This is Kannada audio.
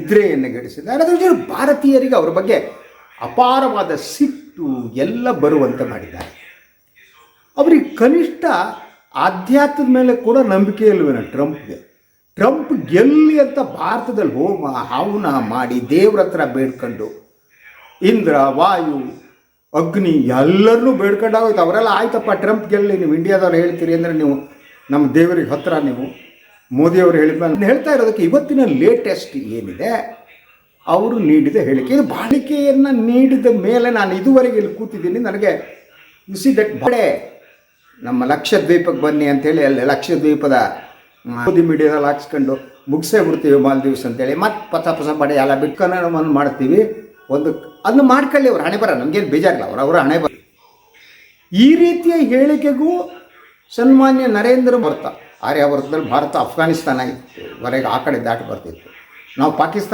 ನಿದ್ರೆಯನ್ನು ಗೆಡಿಸಿದ್ದಾರೆ ಅದರ ಜೊತೆ ಭಾರತೀಯರಿಗೆ ಅವರ ಬಗ್ಗೆ ಅಪಾರವಾದ ಸಿಟ್ಟು ಎಲ್ಲ ಬರುವಂತೆ ಮಾಡಿದ್ದಾರೆ. ಅವರಿಗೆ ಕನಿಷ್ಠ ಆಧ್ಯಾತ್ಮದ ಮೇಲೆ ಕೂಡ ನಂಬಿಕೆ ಇಲ್ವೇನೋ ಟ್ರಂಪ್ಗೆ. ಟ್ರಂಪ್ ಗೆಲ್ಲಿ ಅಂತ ಭಾರತದಲ್ಲಿ ಹೋಮ, ಹವನ ಮಾಡಿ ದೇವ್ರ ಹತ್ರ ಬೇಡ್ಕೊಂಡು ಇಂದ್ರ, ವಾಯು, ಅಗ್ನಿ ಎಲ್ಲರನ್ನೂ ಬೇಡ್ಕೊಂಡಾಗೋಯ್ತು. ಅವರೆಲ್ಲ, ಆಯ್ತಪ್ಪ, ಟ್ರಂಪ್ ಗೆಲ್ಲಿ, ನೀವು ಇಂಡಿಯಾದವ್ರು ಹೇಳ್ತೀರಿ ಅಂದರೆ ನೀವು ನಮ್ಮ ದೇವರಿಗೆ ಹತ್ರ ನೀವು ಮೋದಿಯವರು ಹೇಳಿದ ನಾನು ಹೇಳ್ತಾ ಇರೋದಕ್ಕೆ ಇವತ್ತಿನ ಲೇಟೆಸ್ಟ್ ಏನಿದೆ, ಅವರು ನೀಡಿದ ಹೇಳಿಕೆ, ಇದು ಬಾಳಿಕೆಯನ್ನು ನೀಡಿದ ಮೇಲೆ ನಾನು ಇದುವರೆಗೆ ಇಲ್ಲಿ ಕೂತಿದ್ದೀನಿ. ನನಗೆ ಸಿ ದಟ್ ಬಡೆ ನಮ್ಮ ಲಕ್ಷದ್ವೀಪಕ್ಕೆ ಬನ್ನಿ ಅಂತೇಳಿ ಅಲ್ಲಿ ಲಕ್ಷದ್ವೀಪದ ಮೋದಿ ಮೀಡಿಯಾದಲ್ಲಿ ಹಾಕ್ಸ್ಕೊಂಡು ಮುಗಿಸೇ ಬಿಡ್ತೀವಿ ಮಾಲ್ದೀವ್ಸ್ ಅಂತೇಳಿ. ಮತ್ತೆ ಪಸ ಪಸ ಬಡೆ ಎಲ್ಲ ಬಿಟ್ಕೊಂಡು ಮಾಡ್ತೀವಿ. ಒಂದು, ಅದನ್ನ ಮಾಡ್ಕೊಳ್ಳಿ ಅವ್ರು, ಹಣೆ ಬರ, ನಮಗೇನು ಬೇಜಾರಿಲ್ಲ ಅವ್ರು, ಅವರ ಹಣೆ ಬರ. ಈ ರೀತಿಯ ಹೇಳಿಕೆಗೂ ಸನ್ಮಾನ್ಯ ನರೇಂದ್ರ ಬರ್ತಾ. ಆರ್ಯಾವರ್ತದಲ್ಲಿ ಭಾರತ ಅಫ್ಘಾನಿಸ್ತಾನ ಇತ್ತು. ವರೆಗೆ ಆ ಕಡೆ ದಾಟಿ ಬರ್ತಿತ್ತು. ನಾವು ಪಾಕಿಸ್ತಾನ